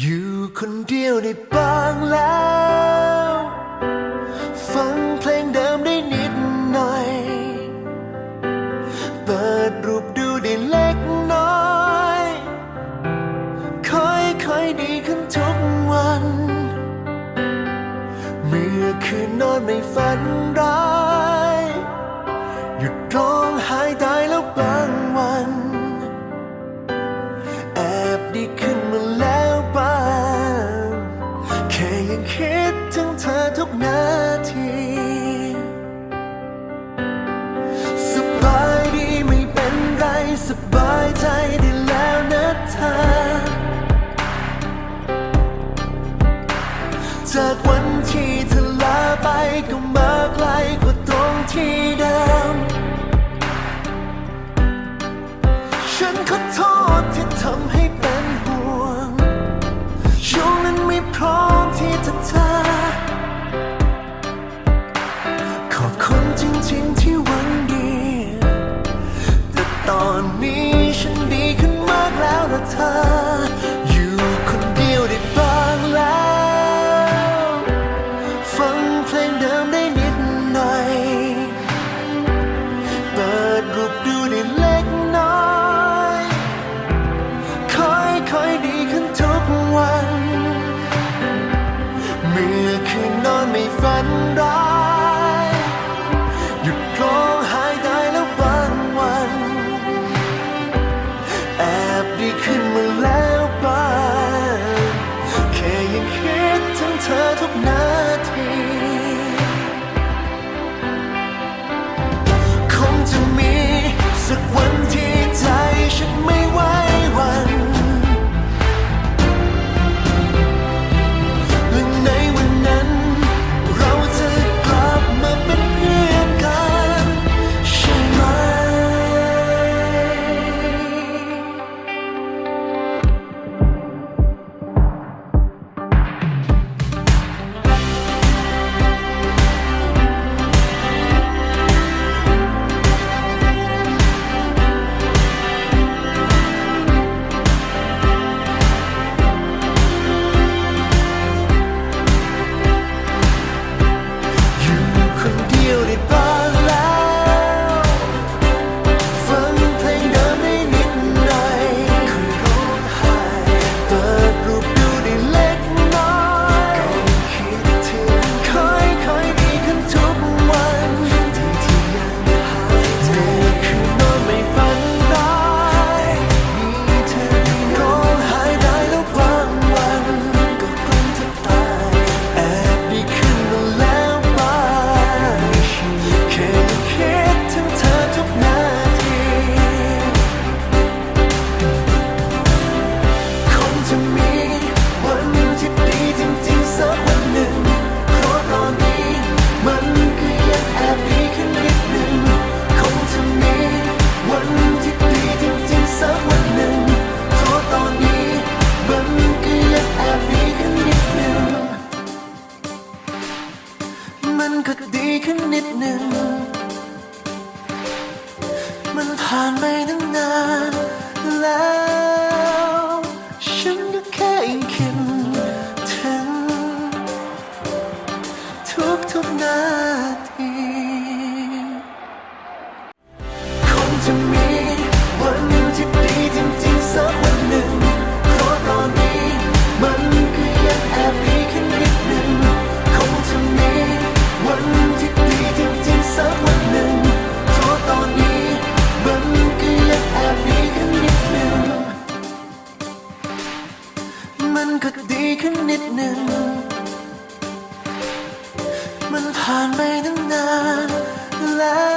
อยู่คนเดียวได้บ้างแล้ว ฟังเพลงเดิมได้นิดหน่อย เปิดรูปดูได้เล็กน้อย ค่อยค่อยดีขึ้นทุกวัน เมื่อคืนนอนไม่ฝันร้าย หยุดร้องันที่เธอลาไปก็มาไกลกว่าตรงที่เดิม ฉันขอโทษที่ทำให้เป็นห่วง ช่วงนั้นไม่พร้อมที่จะเธอ ขอบคุณจริงๆที่หวังดี แต่ตอนนี้ฉันดีขึ้นมากแล้วละเธอ ฝันร้าย มันก็ดีขึ้นนิดหนึ่ง มันผ่านไปตั้งนานแล้ว 설레는 날